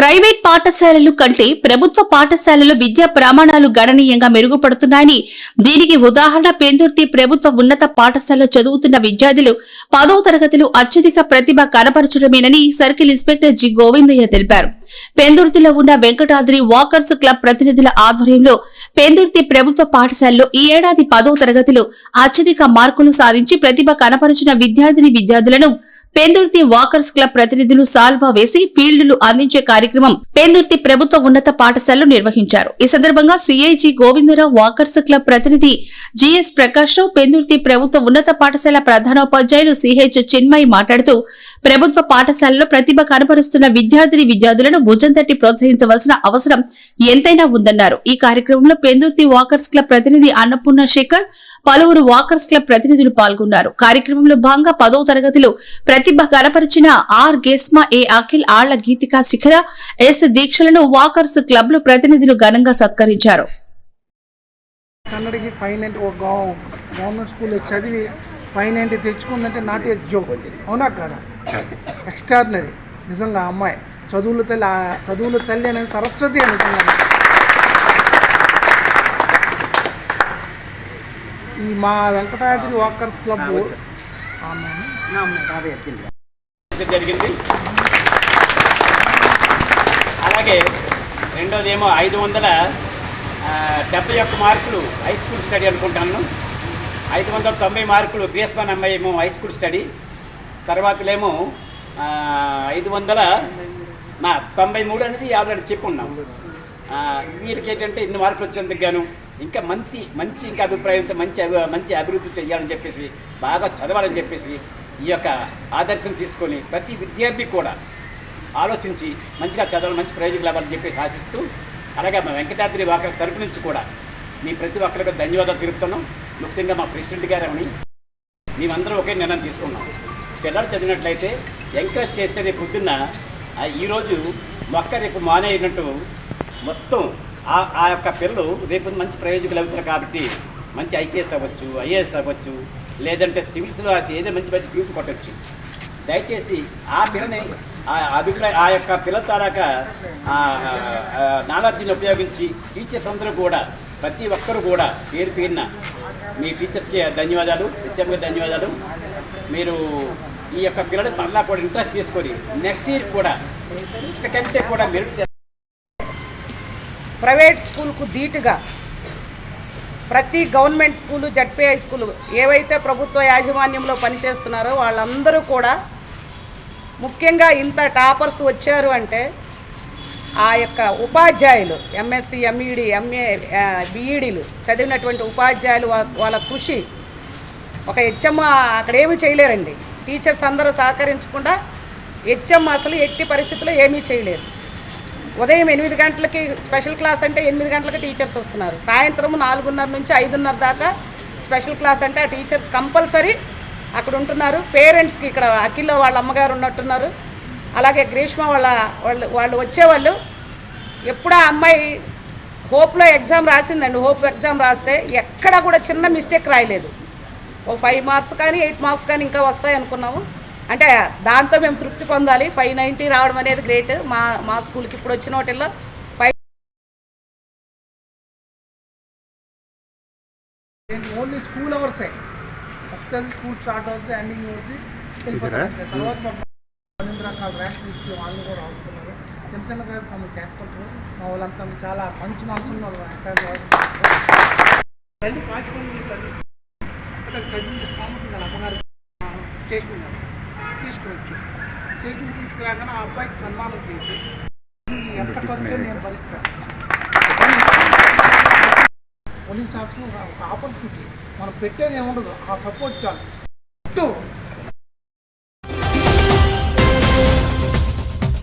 Private పాఠశాలలు కంటే ప్రభుత్వ పాఠశాలలు విద్యా ప్రమాణాలు గణనీయంగా మెరుగుపడుతున్నాయని దీనికి ఉదాహరణ పెందుర్తి ప్రభుత్వ ఉన్నత పాఠశాలలో చదువుతున్న విద్యార్థులు పదో తరగతిలో అత్యధిక ప్రతిభ కనపరచడమేనని సర్కిల్ ఇన్స్పెక్టర్ జి. గోవిందయ్య తెలిపారు. పెందుర్తిలో ఉన్న వెంకటాద్రి వాకర్స్ క్లబ్ ప్రతినిధుల ఆధ్వర్యంలో పెందుర్తి ప్రభుత్వ పాఠశాలలో ఈ ఏడాది పదో తరగతిలో అత్యధిక మార్కులు సాధించి ప్రతిభ కనపరిచిన విద్యార్థిని విద్యార్థులను పెందుర్తి వాకర్స్ క్లబ్ ప్రతినిధులు సాల్వా వేసి ఫీల్డ్లు అందించే కార్యక్రమం పెందుర్తి ప్రభుత్వ ఉన్నత పాఠశాలలో నిర్వహించారు. ఈ సందర్భంగా సిఐజి గోవిందరావు వాకర్స్ క్లబ్ ప్రతినిధి జిఎస్ ప్రకాష్ రావు పెందుర్తి ప్రభుత్వ ఉన్నత పాఠశాల ప్రధానోపాధ్యాయులు సిహెచ్ చిన్మయి మాట్లాడుతూ ప్రభుత్వ పాఠశాలలో ప్రతిభ కనపరుస్తున్న విద్యార్థిని విద్యార్థులను భుజం తట్టి ప్రోత్సహించవలసిన అవసరం ఎంతైనా ఉందన్నారు. ఈ కార్యక్రమంలో పెందుర్తి వాకర్స్ క్లబ్ ప్రతినిధి అన్నపూర్ణ శేఖర్ పలువురు వాకర్స్ క్లబ్ ప్రతినిధులు పాల్గొన్నారు. కార్యక్రమంలో భాగంగా పదో తరగతిలో ప్రతిభ కనపరిచిన ఆర్ గేస్మా ఏ అఖిల్ ఆళ్ళ గీతికా శిఖర ఎస్ దీక్షలను వాకర్స్ క్లబ్లో ప్రతినిధులు ఘనంగా సత్కరించారు. ఫైవ్ నైంటీ ఒక గవర్నమెంట్ స్కూల్లో చదివి ఫైవ్ నైంటీ తెచ్చుకుందంటే నాట్ ఏ జోక్. అవునా కదా? ఎక్స్ట్రాడినరీ నిజంగా అమ్మాయి. చదువుల తల్లి చదువుల తల్లి అనేది సరస్వతి అని నిజంగా ఈ మా వెంకటాద్రి వాకర్స్ క్లబ్ జరిగింది. అలాగే రెండోది ఏమో ఐదు వందల డెబ్బై ఒక్క మార్కులు హై స్కూల్ స్టడీ అనుకుంటాను. ఐదు వందల తొంభై మార్కులు గ్రేస్మాన్ అమ్మాయి ఏమో హై స్కూల్ స్టడీ. తర్వాతలేమో ఐదు వందల నా తొంభై మూడు అనేది ఆల్రెడీ చెప్పున్నాం. వీరికి ఏంటంటే ఇన్ని మార్కులు వచ్చేందుకు గాను ఇంకా మంచి మంచి ఇంకా అభిప్రాయంతో మంచి అభి మంచి అభివృద్ధి చేయాలని చెప్పేసి బాగా చదవాలని చెప్పేసి ఈ యొక్క ఆదర్శం తీసుకొని ప్రతి విద్యార్థి కూడా ఆలోచించి మంచిగా చదవాలి మంచి ప్రయోజనం అవ్వాలని చెప్పేసి ఆశిస్తూ అలాగే మా వెంకటాద్రి వాకర్ తరపు నుంచి కూడా మీ ప్రతి ఒక్కరికి ధన్యవాదాలు తెలుపుతున్నాం. ముఖ్యంగా మా ప్రెసిడెంట్ గారని మేమందరం ఒకే నిర్ణయం తీసుకున్నాం. పిల్లలు చదివినట్లయితే ఎంకరేజ్ చేస్తే రేపు పొద్దున్న ఈరోజు మొక్క రేపు మానేయనట్టు మొత్తం ఆ ఆ యొక్క పిల్లలు రేపు మంచి ప్రయోజకులు అవుతారు కాబట్టి మంచి ఐపీఎస్ అవ్వచ్చు ఐఏఎస్ అవ్వచ్చు లేదంటే సివిల్స్లో రాసి ఏదో మంచి మంచి గ్రూప్ కొట్టచ్చు. దయచేసి ఆ పిల్లని అభిప్రాయ ఆ యొక్క పిల్లల తారాక నాగార్జున ఉపయోగించి టీచర్స్ అందరూ కూడా ప్రతి ఒక్కరు కూడా పేరు పేరున మీ టీచర్స్కి ధన్యవాదాలు హెచ్ఎంకి ధన్యవాదాలు. మీరు ఈ యొక్క పిల్లలు మళ్ళా కూడా ఇంట్రెస్ట్ తీసుకొని నెక్స్ట్ ఇయర్ కూడా ఇంతకంటే కూడా మెరుగు ప్రైవేట్ స్కూల్కు ధీటుగా ప్రతి గవర్నమెంట్ స్కూలు జడ్పీఐ స్కూలు ఏవైతే ప్రభుత్వ యాజమాన్యంలో పనిచేస్తున్నారో వాళ్ళందరూ కూడా ముఖ్యంగా ఇంత టాపర్స్ వచ్చారు అంటే ఆ యొక్క ఉపాధ్యాయులు ఎంఎస్సి ఎంఈడి ఎంఏ బీఈడీలు చదివినటువంటి ఉపాధ్యాయులు వాళ్ళ కృషి ఒక హెచ్ఎం అక్కడ ఏమీ చేయలేరండి. టీచర్స్ అందరూ సహకరించకుండా హెచ్ఎం అసలు ఎట్టి పరిస్థితుల్లో ఏమీ చేయలేరు ఉదయం ఎనిమిది గంటలకి స్పెషల్ క్లాస్ అంటే ఎనిమిది గంటలకి టీచర్స్ వస్తున్నారు. సాయంత్రం నాలుగున్నర నుంచి ఐదున్నర దాకా స్పెషల్ క్లాస్ అంటే ఆ టీచర్స్ కంపల్సరీ అక్కడ ఉంటున్నారు. పేరెంట్స్కి ఇక్కడ అఖిల్లో వాళ్ళ అమ్మగారు ఉన్నట్టున్నారు. అలాగే గ్రీష్మ వాళ్ళ వాళ్ళు వాళ్ళు వచ్చేవాళ్ళు. ఎప్పుడు ఆ అమ్మాయి హోప్లో ఎగ్జామ్ రాసిందండి. హోప్ ఎగ్జామ్ రాస్తే ఎక్కడ కూడా చిన్న మిస్టేక్ రాయలేదు. ఓ ఫైవ్ మార్క్స్ కానీ ఎయిట్ మార్క్స్ కానీ ఇంకా వస్తాయి అనుకున్నాము. అంటే దాంతో మేము తృప్తి పొందాలి. ఫైవ్ నైంటీ రావడం అనేది గ్రేట్. మా మా స్కూల్కి ఇప్పుడు వచ్చిన వాటిల్లో ఫైవ్ ఓన్లీ స్కూల్ అవర్సే. ఫస్ట్ అది స్కూల్ స్టార్ట్ అవుతుంది ఎండింగ్ అవుతుంది. తర్వాత రకాల రేషన్ ఇచ్చి వాళ్ళు కూడా అవుతున్నారు చిన్న చిన్నగా తమకు చేస్తుంటారు. మా వాళ్ళంతా చాలా మంచి మనసున్న వాళ్ళు గారు. చదివించే అమ్మగారు స్టేషన్ స్టేషన్ తీసుకురాగానే ఆ అబ్బాయికి సన్మానం చేసి ఎంత ఖర్చు నేను భరిస్తాను. పోలీస్ ఆఫీస్లో ఒక ఆపర్చునిటీ. మనం పెట్టేది ఏముండదు. ఆ సపోర్ట్ చాలు. చుట్టూ